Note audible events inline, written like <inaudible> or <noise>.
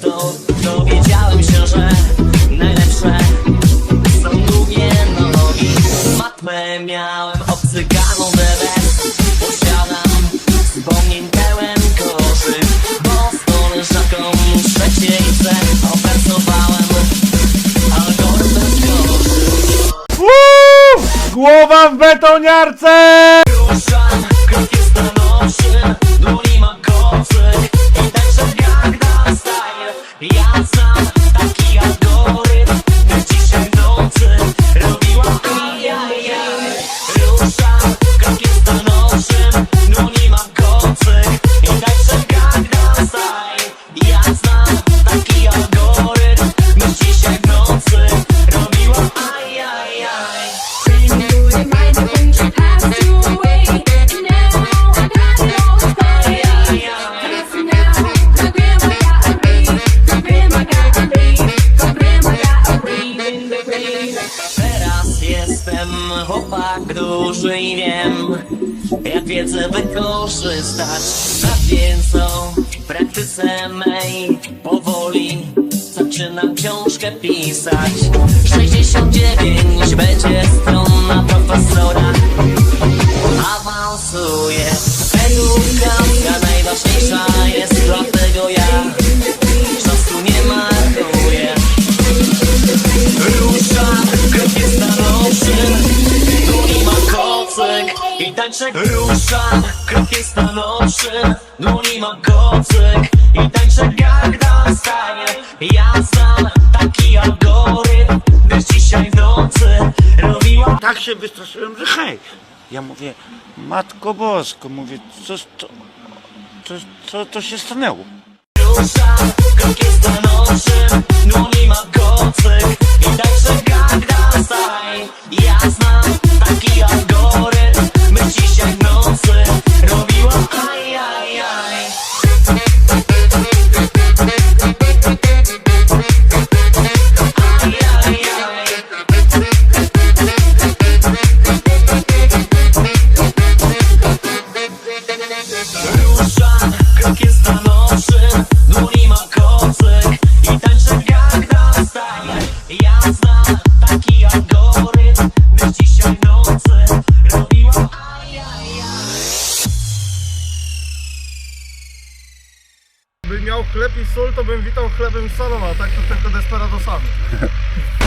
to dowiedziałem się, że najlepsze są długie nogi. Matmę miałem obcykaną DBS, posiadam wspomnień pełen koszy, bo z koleżanką trzeciej C opracowałem algorytm koszy. Głowa w betoniarce! Ruszam, duży i wiem Jak wiedzę wykorzystać. Na więcej w praktyce mej Powoli zaczynam książkę pisać. 69 i Ruszam, krok jest stanowczy Dłoni ma kocyk i Style Ja znam taki algorytm Gdyż dzisiaj w nocy robiłam tak się wystraszyłem, że hej. Ja mówię, Matko Bosko, mówię, co, to, co, co, co się stanęło? Ruszam, krok jest stanowczy Dłoni ma kocyk i tańczę Gangnam Style Ja znam taki algorytm By miał chleb i sól, to bym witał chlebem i solą, a tak to tylko desperadosami. <laughs>